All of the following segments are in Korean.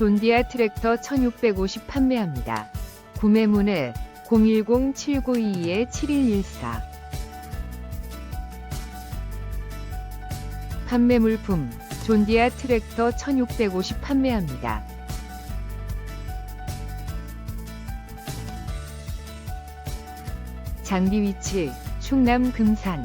존디아 트랙터 1650 판매합니다. 구매문의 010-7922-7114 판매 물품 존디아 트랙터 1650 판매합니다. 장비 위치 충남 금산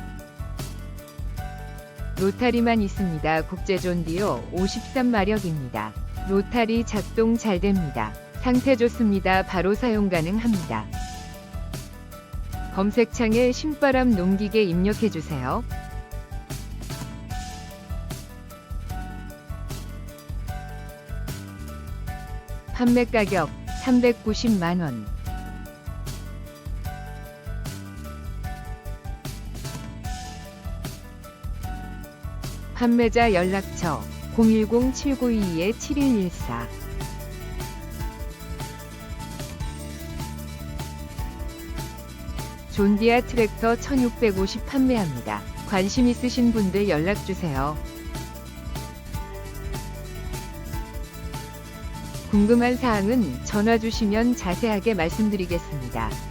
로타리만 있습니다. 국제 존디오 53마력입니다. 로타리 작동 잘 됩니다. 상태 좋습니다. 바로 사용 가능합니다. 검색창에 신바람 농기계 입력해주세요. 판매 가격 390만원. 판매자 연락처 010-7922-7114 존디아 트랙터 1650 판매합니다. 관심 있으신 분들 연락주세요. 궁금한 사항은 전화 주시면 자세하게 말씀드리겠습니다.